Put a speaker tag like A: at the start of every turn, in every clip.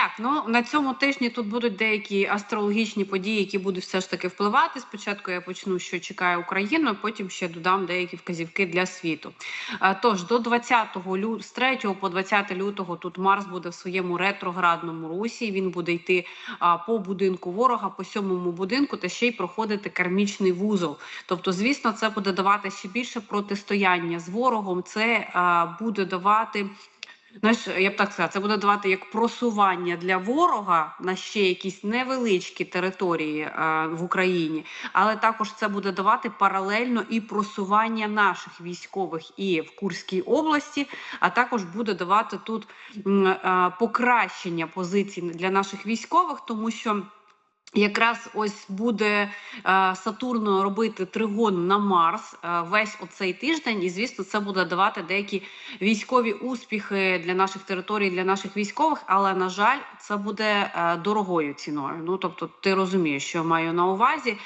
A: Так, ну на цьому тижні тут будуть деякі астрологічні події, які будуть все ж таки впливати. Спочатку я почну, що чекає Україну, потім ще додам деякі вказівки для світу. Тож до 20 лютого, з 3 по 20 лютого тут Марс буде в своєму ретроградному русі. Він буде йти по будинку ворога, по сьомому будинку, та ще й проходити кармічний вузол. Тобто, звісно, це буде давати ще більше протистояння з ворогом. Це буде давати. Знаєш, я б так сказала, це буде давати як просування для ворога на ще якісь невеличкі території е, в Україні, але також це буде давати паралельно і просування наших військових і в Курській області, а також буде давати тут е, покращення позицій для наших військових, тому що. Якраз ось буде е, Сатурн робити тригон на Марс е, весь оцей тиждень, і звісно, це буде давати деякі військові успіхи для наших територій, для наших військових. Але на жаль, це буде е, дорогою ціною. Ну тобто, ти розумієш, що маю на увазі. Е,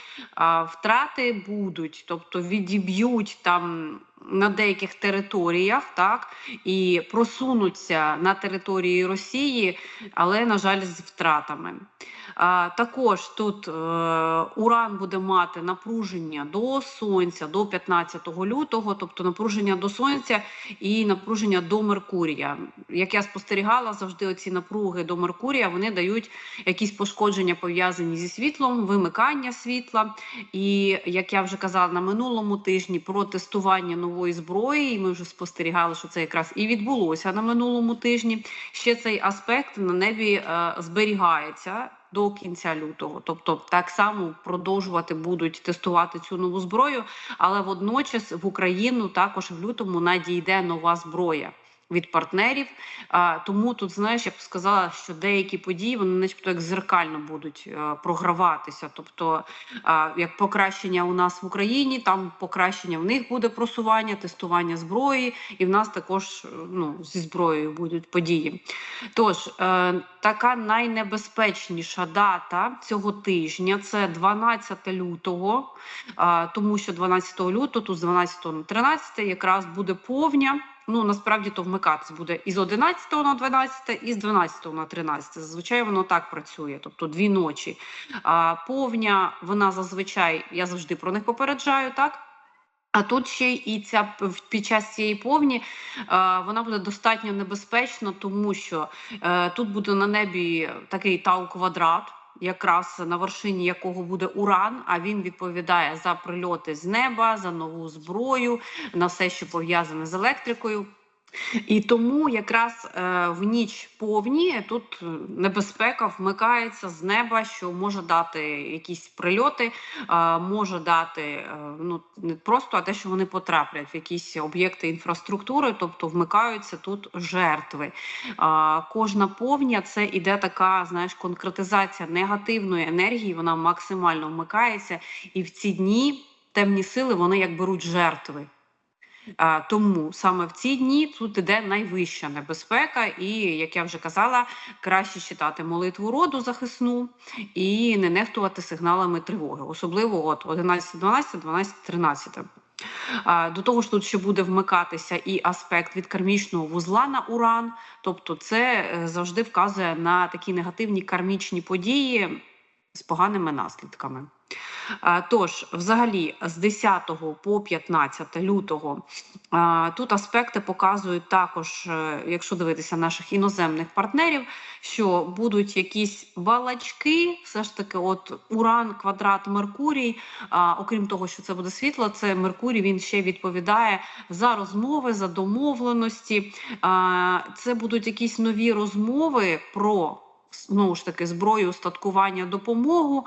A: втрати будуть, тобто відіб'ють там. На деяких територіях, так і просунуться на території Росії, але на жаль, з втратами. Також тут е, Уран буде мати напруження до сонця до 15 лютого, тобто напруження до сонця і напруження до Меркурія. Як я спостерігала, завжди оці напруги до Меркурія вони дають якісь пошкодження пов'язані зі світлом, вимикання світла. І як я вже казала на минулому тижні, про тестування нової зброї. Ми вже спостерігали, що це якраз і відбулося на минулому тижні. Ще цей аспект на небі е, зберігається до кінця лютого. Тобто так само продовжувати будуть тестувати цю нову зброю, але водночас в Україну також в лютому надійде нова зброя. Від партнерів, тому тут знаєш, я б сказала, що деякі події вони, начебто, як зеркально будуть а, програватися. Тобто, як покращення у нас в Україні, там покращення в них буде просування, тестування зброї, і в нас також ну, зі зброєю будуть події. Тож е, така найнебезпечніша дата цього тижня це 12 лютого, е, тому що 12 лютого, тут з 12 на 13 якраз буде повня. Ну насправді то вмикатись буде із 11 на 12, і з 12 на 13. Зазвичай воно так працює, тобто дві ночі. А повня вона зазвичай я завжди про них попереджаю, так. А тут ще і ця під час цієї повні вона буде достатньо небезпечна, тому що е, тут буде на небі такий тау квадрат, якраз на вершині якого буде уран. А він відповідає за прильоти з неба, за нову зброю, на все, що пов'язане з електрикою. І тому якраз е, в ніч повні тут небезпека вмикається з неба, що може дати якісь прильоти, е, може дати е, ну не просто, а те, що вони потраплять в якісь об'єкти інфраструктури, тобто вмикаються тут жертви. Е, кожна повня це іде така, знаєш, конкретизація негативної енергії. Вона максимально вмикається, і в ці дні темні сили вони як беруть жертви. Тому саме в ці дні тут іде найвища небезпека, і як я вже казала, краще читати молитву роду захисну і не нехтувати сигналами тривоги, особливо от 11, 12, 12, 13. До того ж, тут ще буде вмикатися і аспект від кармічного вузла на уран, тобто це е, завжди вказує на такі негативні кармічні події з поганими наслідками. Тож, взагалі, з 10 по 15 лютого тут аспекти показують також, е, якщо дивитися наших іноземних партнерів, що будуть якісь балачки, все ж таки, от Уран, квадрат, Меркурій. Окрім того, що це буде світло, це Меркурій. Він ще відповідає за розмови, за домовленості. Це будуть якісь нові розмови про знову ж таки зброю, устаткування, допомогу.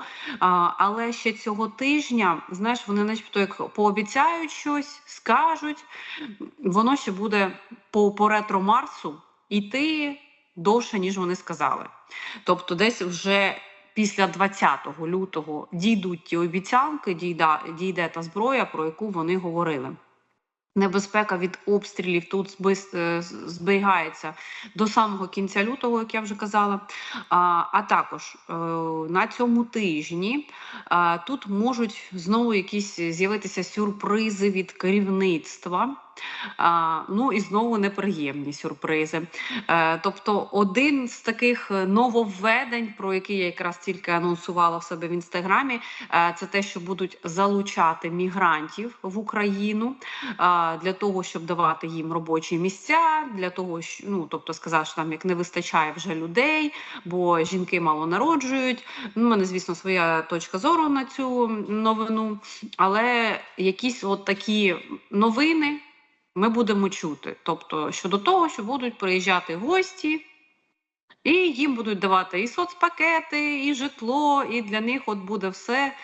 A: Але ще цього тижня, знаєш, вони начебто як пообіцяють щось, скажуть, воно ще буде по, по ретро Марсу йти довше, ніж вони сказали. Тобто, десь вже. Після 20 лютого дійдуть ті обіцянки, дійде, дійде та зброя, про яку вони говорили. Небезпека від обстрілів тут е, зберігається до самого кінця лютого, як я вже казала. А а також е, на цьому тижні тут можуть знову якісь з'явитися сюрпризи від керівництва. Ну і знову неприємні сюрпризи. Е, тобто, один з таких е, нововведень, про які я якраз тільки анонсувала в себе в інстаграмі, е, це те, що будуть залучати мігрантів в Україну для того, щоб давати їм робочі місця, для того, що ну тобто сказав, що там як не вистачає вже людей, бо жінки мало народжують. Ну, у мене, звісно, своя точка зору на цю новину, але якісь от такі новини ми будемо чути. Тобто, щодо того, що будуть приїжджати гості, і їм будуть давати і соцпакети, і житло, і для них от буде все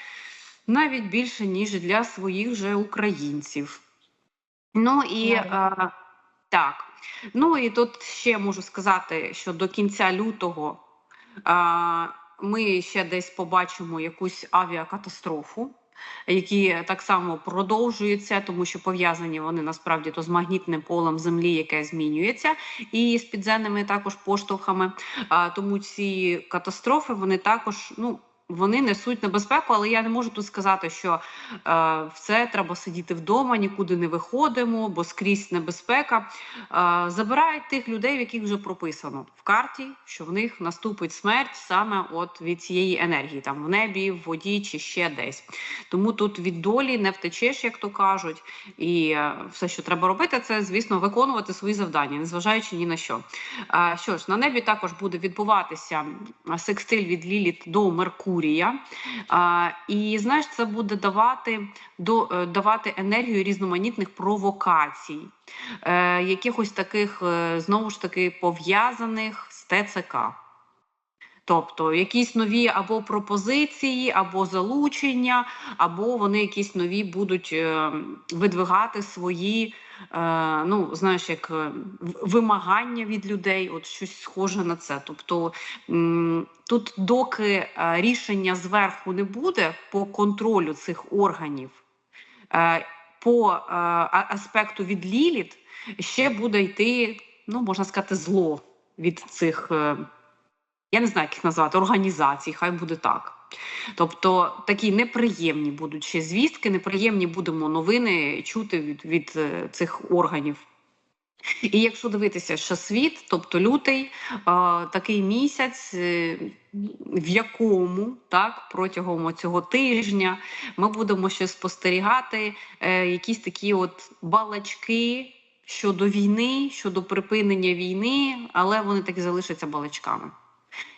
A: навіть більше, ніж для своїх же українців. Ну і а, так. Ну і тут ще можу сказати, що до кінця лютого а, ми ще десь побачимо якусь авіакатастрофу, які так само продовжуються, тому що пов'язані вони насправді то з магнітним полем землі, яке змінюється, і з підземними також поштовхами. Тому ці катастрофи вони також ну. Вони несуть небезпеку, але я не можу тут сказати, що е, все треба сидіти вдома, нікуди не виходимо, бо скрізь небезпека. Е, забирають тих людей, в яких вже прописано в карті, що в них наступить смерть саме от від цієї енергії, там в небі, в воді чи ще десь. Тому тут від долі не втечеш, як то кажуть, і е, все, що треба робити, це звісно виконувати свої завдання, незважаючи ні на що. Е, що ж, на небі також буде відбуватися секстиль від Ліліт до Меркурія. А, І знаєш, це буде давати до е, давати енергію різноманітних провокацій, е, якихось таких е, знову ж таки пов'язаних з ТЦК. Тобто якісь нові або пропозиції, або залучення, або вони якісь нові будуть видвигати свої, ну знаєш, як е, вимагання від людей, от щось схоже на це. Тобто тут, доки е, рішення зверху не буде по контролю цих органів, е, по е, аспекту від Ліліт, ще буде йти, ну можна сказати, зло від цих. е, я не знаю, як їх назвати, організацій, хай буде так. Тобто такі неприємні будуть звістки, неприємні будемо новини чути від, від е, цих органів. І якщо дивитися, що світ, тобто лютий, такий місяць, е, в якому так протягом цього тижня ми будемо ще спостерігати е, якісь такі от балачки щодо війни, щодо припинення війни, але вони так і залишаться балачками.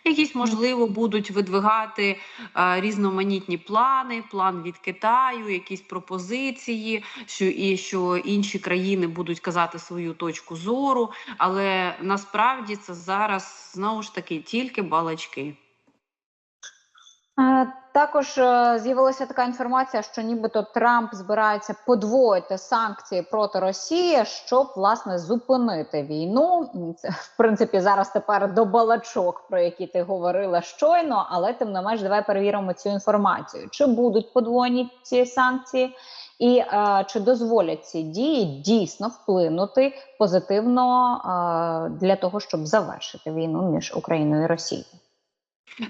A: Якісь, можливо, будуть видвигати е, різноманітні плани, план від Китаю, якісь пропозиції, що і що інші країни будуть казати свою точку зору. Але насправді це зараз знову ж таки тільки балачки.
B: Також е, з'явилася така інформація, що нібито Трамп збирається подвоїти санкції проти Росії, щоб власне зупинити війну. Це в принципі зараз тепер до балачок, про які ти говорила щойно, але тим не менш, давай перевіримо цю інформацію. Чи будуть подвоєні ці санкції, і е, чи дозволять ці дії дійсно вплинути позитивно е, для того, щоб завершити війну між Україною і Росією?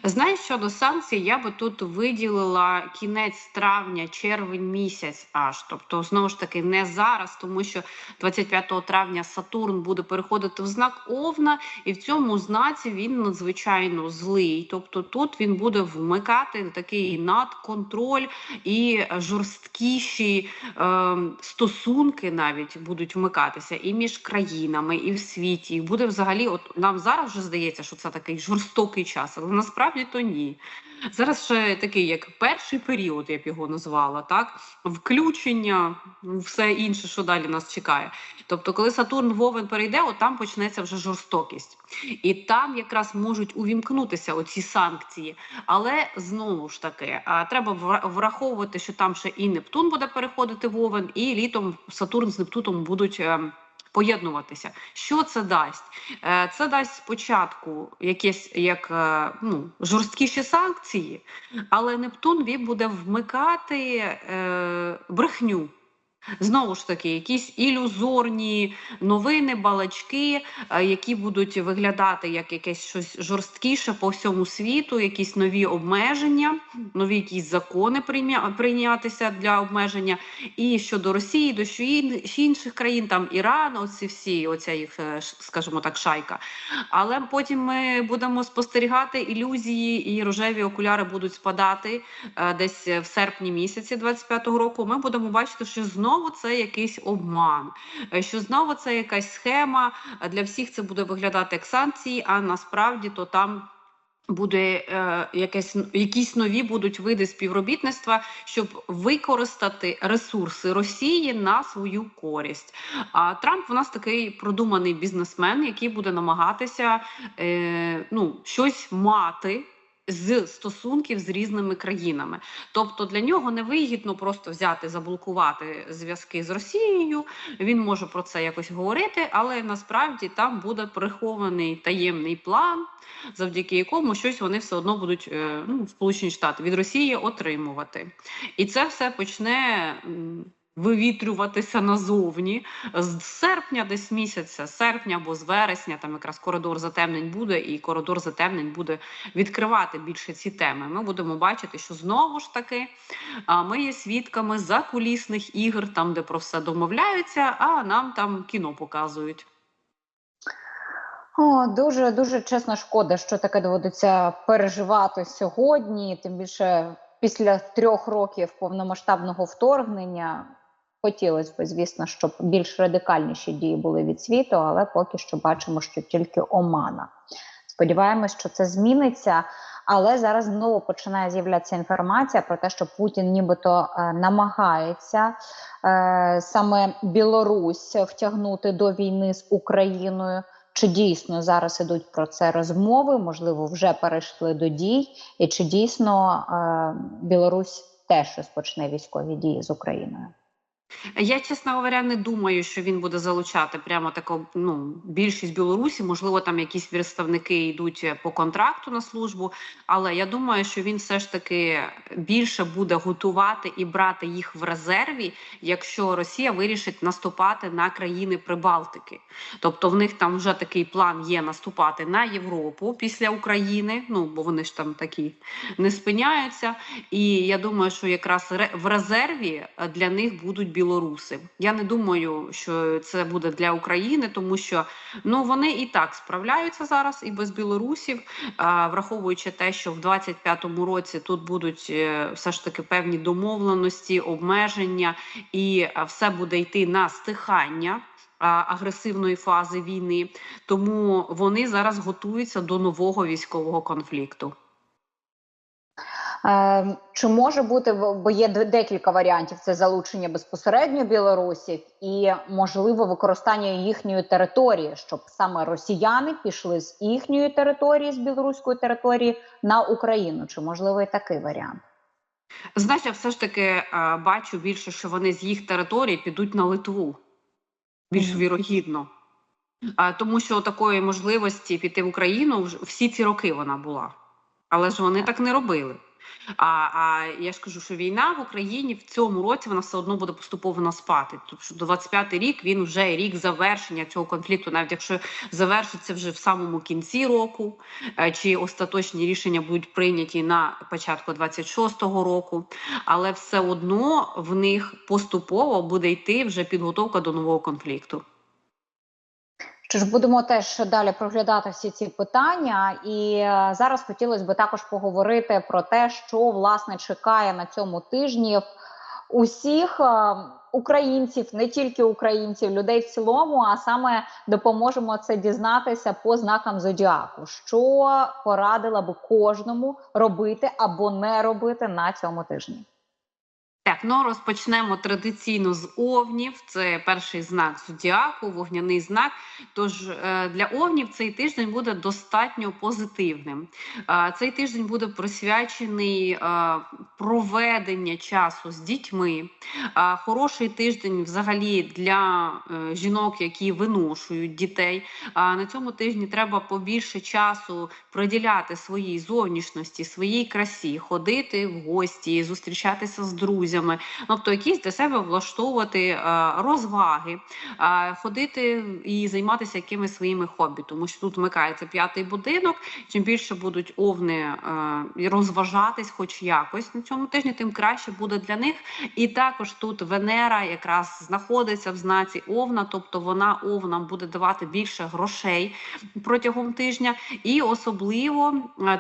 A: Знаєш, щодо санкцій, я би тут виділила кінець травня, червень місяць, аж тобто, знову ж таки, не зараз, тому що 25 травня Сатурн буде переходити в знак Овна, і в цьому знаці він надзвичайно злий. Тобто тут він буде вмикати такий надконтроль і жорсткіші е, стосунки навіть будуть вмикатися і між країнами, і в світі. І буде взагалі, от нам зараз вже здається, що це такий жорстокий час, але насправді то ні. Зараз ще такий, як перший період, я б його назвала, так включення, все інше, що далі нас чекає. Тобто, коли Сатурн в Овен перейде, от там почнеться вже жорстокість, і там якраз можуть увімкнутися оці санкції. Але знову ж таки, треба враховувати, що там ще і Нептун буде переходити в Овен, і літом Сатурн з Нептуном будуть. Поєднуватися, що це дасть? Е, Це дасть спочатку якесь як е, ну, жорсткіші санкції, але Нептун він буде вмикати е, брехню. Знову ж таки, якісь ілюзорні новини, балачки, е, які будуть виглядати як якесь щось жорсткіше по всьому світу, якісь нові обмеження, нові якісь закони прийнятися для обмеження. І щодо Росії, до інших країн, там Іран, оці всі, оця їх, е, скажімо так, шайка. Але потім ми будемо спостерігати ілюзії, і рожеві окуляри будуть спадати е, десь в серпні місяці 25-го року. Ми будемо бачити, що знову це якийсь обман, е, що знову це якась схема. е, Для всіх це буде виглядати як санкції, а насправді то там. Буде е, якесь якісь нові будуть види співробітництва, щоб використати ресурси Росії на свою користь. А Трамп у нас такий продуманий бізнесмен, який буде намагатися е, ну щось мати. З стосунків з різними країнами, тобто для нього не вигідно просто взяти заблокувати зв'язки з Росією. Він може про це якось говорити, але насправді там буде прихований таємний план, завдяки якому щось вони все одно будуть е, ну, Сполучені Штати від Росії отримувати. І це все почне. Вивітрюватися назовні з серпня, десь місяця, серпня або з вересня, там якраз коридор затемнень буде, і коридор затемнень буде відкривати більше ці теми. Ми будемо бачити, що знову ж таки ми є свідками закулісних ігор, там де про все домовляються, а нам там кіно показують.
B: О, дуже дуже чесно шкода, що таке доводиться переживати сьогодні. Тим більше після трьох років повномасштабного вторгнення хотілося б, звісно, щоб більш радикальніші дії були від світу, але поки що бачимо, що тільки омана. Сподіваємось, що це зміниться. Але зараз знову починає з'являтися інформація про те, що Путін нібито е, намагається е, саме Білорусь втягнути до війни з Україною. Чи дійсно зараз ідуть про це розмови? Можливо, вже перейшли до дій, і чи дійсно е, Білорусь теж розпочне військові дії з Україною?
A: Я, чесно говоря, не думаю, що він буде залучати прямо таку ну, більшість Білорусі. Можливо, там якісь представники йдуть е, по контракту на службу, але я думаю, що він все ж таки більше буде готувати і брати їх в резерві, якщо Росія вирішить наступати на країни Прибалтики. Тобто в них там вже такий план є наступати на Європу після України. Ну бо вони ж там такі не спиняються. І я думаю, що якраз в резерві е, для них будуть білоруси. Я не думаю, що це буде для України, тому що ну вони і так справляються зараз і без білорусів, враховуючи те, що в 25-му році тут будуть е, все ж таки певні домовленості, обмеження, і все буде йти на стихання. Агресивної фази війни, тому вони зараз готуються до нового військового конфлікту.
B: Е, чи може бути бо є декілька варіантів: це залучення безпосередньо білорусів і можливо використання їхньої території, щоб саме росіяни пішли з їхньої території, з білоруської території на Україну? Чи можливо і такий варіант?
A: Знаєш, я все ж таки е, бачу більше, що вони з їх території підуть на Литву. Більш вірогідно. Тому що такої можливості піти в Україну всі ці роки вона була. Але ж вони так не робили. А, а я ж кажу, що війна в Україні в цьому році вона все одно буде поступово наспати. Тобто що 25-й рік він вже рік завершення цього конфлікту, навіть якщо завершиться вже в самому кінці року, е, чи остаточні рішення будуть прийняті на початку 26-го року, але все одно в них поступово буде йти вже підготовка до нового конфлікту.
B: Що ж будемо теж далі проглядати всі ці питання, і е, зараз хотілося б також поговорити про те, що власне чекає на цьому тижні усіх е, українців, не тільки українців, людей в цілому, а саме допоможемо це дізнатися по знакам зодіаку, що порадила би кожному робити або не робити на цьому тижні.
A: Так, ну розпочнемо традиційно з овнів. Це перший знак зодіаку, вогняний знак. Тож е, для овнів цей тиждень буде достатньо позитивним. Е, Цей тиждень буде присвячений е, проведення часу з дітьми. Хороший тиждень взагалі для жінок, які виношують дітей. На цьому тижні треба побільше часу приділяти своїй зовнішності, своїй красі, ходити в гості, зустрічатися з друзями. Друзями, тобто якісь для себе влаштовувати е, розваги, е, ходити і займатися якимись своїми хобі, тому що тут вмикається п'ятий будинок. Чим більше будуть овни е, розважатись, хоч якось на цьому тижні, тим краще буде для них. І також тут Венера якраз знаходиться в знаці Овна, тобто вона овнам буде давати більше грошей протягом тижня, і особливо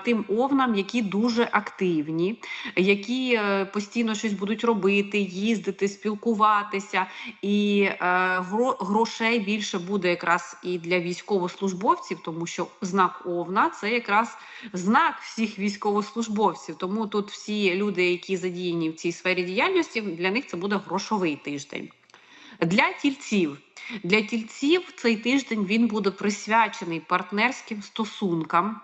A: тим овнам, які дуже активні, які постійно щось будуть робити, їздити, спілкуватися, і е, гро- грошей більше буде якраз і для військовослужбовців, тому що знак Овна це якраз знак всіх військовослужбовців. Тому тут всі люди, які задіяні в цій сфері діяльності, для них це буде грошовий тиждень. Для тільців. Для тільців цей тиждень він буде присвячений партнерським стосункам.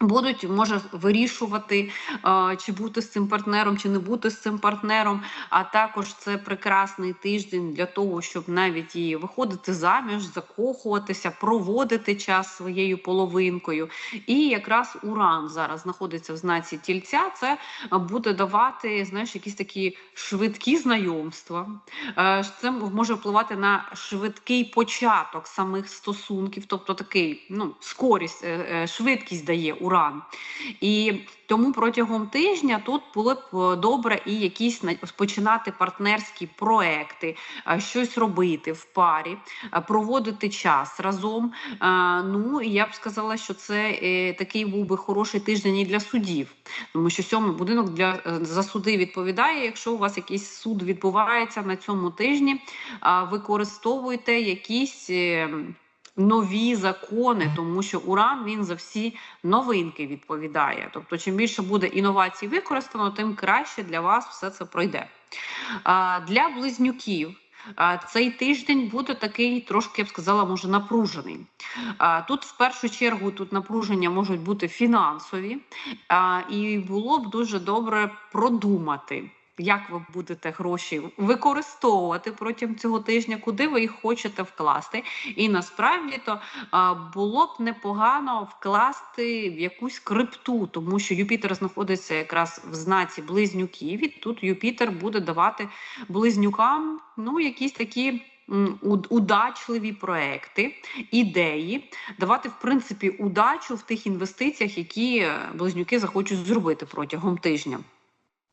A: Будуть може вирішувати, е, чи бути з цим партнером, чи не бути з цим партнером. А також це прекрасний тиждень для того, щоб навіть і виходити заміж, закохуватися, проводити час своєю половинкою. І якраз Уран зараз знаходиться в знаці тільця. Це буде давати знаєш, якісь такі швидкі знайомства. Е, Це може впливати на швидкий початок самих стосунків, тобто такий ну скорість, е, швидкість дає уран. І тому протягом тижня тут було б е, добре і якісь починати партнерські проекти, е, щось робити в парі, е, проводити час разом. Ну і я б сказала, що це такий був би хороший тиждень і для судів, тому що сьомий будинок для за суди відповідає. Якщо у вас якийсь суд відбувається на цьому тижні, використовуйте якісь. Нові закони, тому що уран він за всі новинки відповідає. Тобто, чим більше буде інновацій використано, тим краще для вас все це пройде. Для близнюків цей тиждень буде такий трошки, я б сказала, може напружений. Тут в першу чергу тут напруження можуть бути фінансові, і було б дуже добре продумати. Як ви будете гроші використовувати протягом цього тижня, куди ви їх хочете вкласти? І насправді то було б непогано вкласти в якусь крипту, тому що Юпітер знаходиться якраз в знаці близнюків, і тут Юпітер буде давати близнюкам ну якісь такі. Удачливі проекти, ідеї, давати в принципі удачу в тих інвестиціях, які е, близнюки захочуть зробити протягом тижня.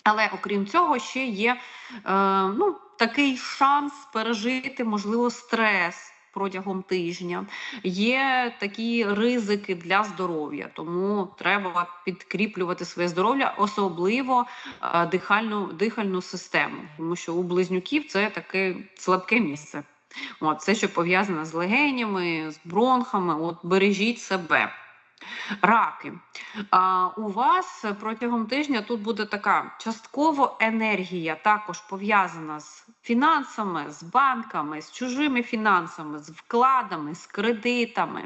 A: Але окрім цього, ще є е, ну, такий шанс пережити, можливо, стрес протягом тижня. Є такі ризики для здоров'я, тому треба підкріплювати своє здоров'я, особливо е, дихальну, дихальну систему, тому що у близнюків це таке слабке місце. От, це що пов'язане з легенями, з бронхами. От бережіть себе. Раки. А, у вас протягом тижня тут буде така частково енергія, також пов'язана з фінансами, з банками, з чужими фінансами, з вкладами, з кредитами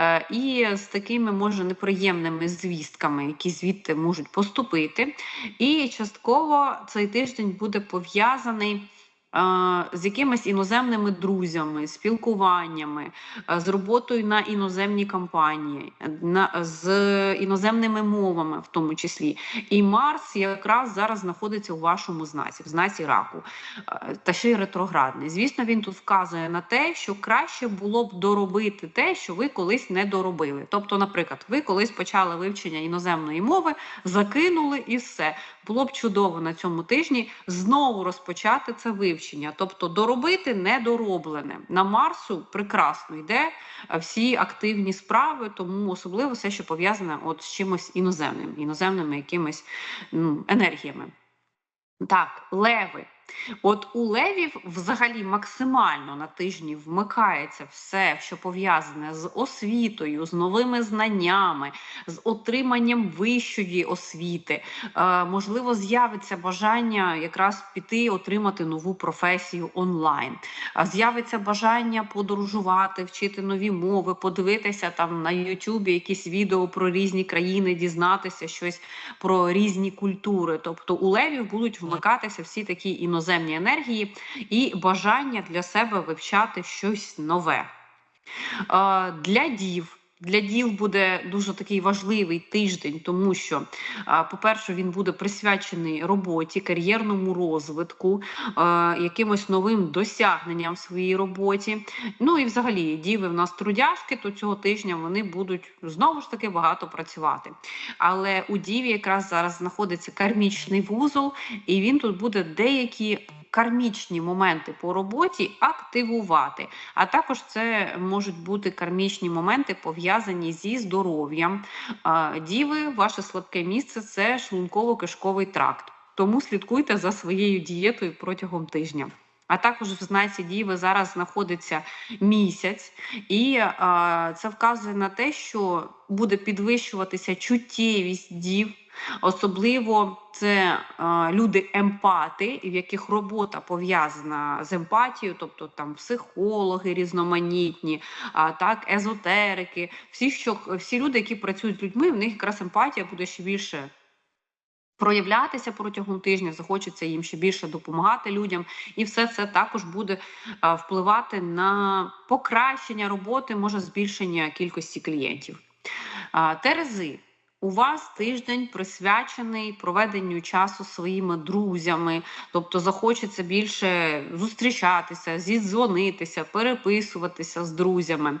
A: е, і з такими, може, неприємними звістками, які звідти можуть поступити. І частково цей тиждень буде пов'язаний. З якимись іноземними друзями, спілкуваннями, е, з роботою на іноземні компанії, е, на з іноземними мовами, в тому числі. І Марс якраз зараз знаходиться у вашому знаці, в знаці раку, е, та ще й ретроградний. Звісно, він тут вказує на те, що краще було б доробити те, що ви колись не доробили. Тобто, наприклад, ви колись почали вивчення іноземної мови, закинули і все. Було б чудово на цьому тижні знову розпочати це вивчення, тобто доробити недороблене. На Марсу прекрасно йде е, всі активні справи, тому особливо все, що пов'язане от з чимось іноземним, іноземними якимись ну, енергіями. Так, леви. От у левів взагалі максимально на тижні вмикається все, що пов'язане з освітою, з новими знаннями, з отриманням вищої освіти. Е, можливо, з'явиться бажання якраз піти отримати нову професію онлайн. З'явиться бажання подорожувати, вчити нові мови, подивитися там на Ютубі якісь відео про різні країни, дізнатися щось про різні культури. Тобто у левів будуть вмикатися всі такі іноземні енергії і бажання для себе вивчати щось нове. Е, Для дів. Для дів буде дуже такий важливий тиждень, тому що, по-перше, він буде присвячений роботі, кар'єрному розвитку, якимось новим досягненням в своїй роботі. Ну і взагалі, діви в нас трудяшки, то цього тижня вони будуть знову ж таки багато працювати. Але у діві якраз зараз знаходиться кармічний вузол, і він тут буде деякі кармічні моменти по роботі активувати. А також це можуть бути кармічні моменти пов'язані зі здоров'ям. Діви, ваше слабке місце це шлунково-кишковий тракт. Тому слідкуйте за своєю дієтою протягом тижня. А також в знаці Діви зараз знаходиться місяць, і а, це вказує на те, що буде підвищуватися чуттєвість дів. Особливо це а, люди емпати, в яких робота пов'язана з емпатією, тобто там психологи різноманітні, а так езотерики, всі, що всі люди, які працюють з людьми, в них якраз емпатія буде ще більше проявлятися протягом тижня, захочеться їм ще більше допомагати людям, і все це також буде впливати на покращення роботи, може збільшення кількості клієнтів. Терези. У вас тиждень присвячений проведенню часу своїми друзями, тобто захочеться більше зустрічатися, зідзвонитися, переписуватися з друзями,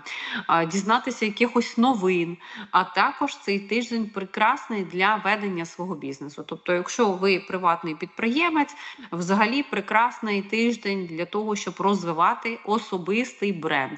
A: дізнатися якихось новин. А також цей тиждень прекрасний для ведення свого бізнесу. Тобто, якщо ви приватний підприємець, взагалі прекрасний тиждень для того, щоб розвивати особистий бренд.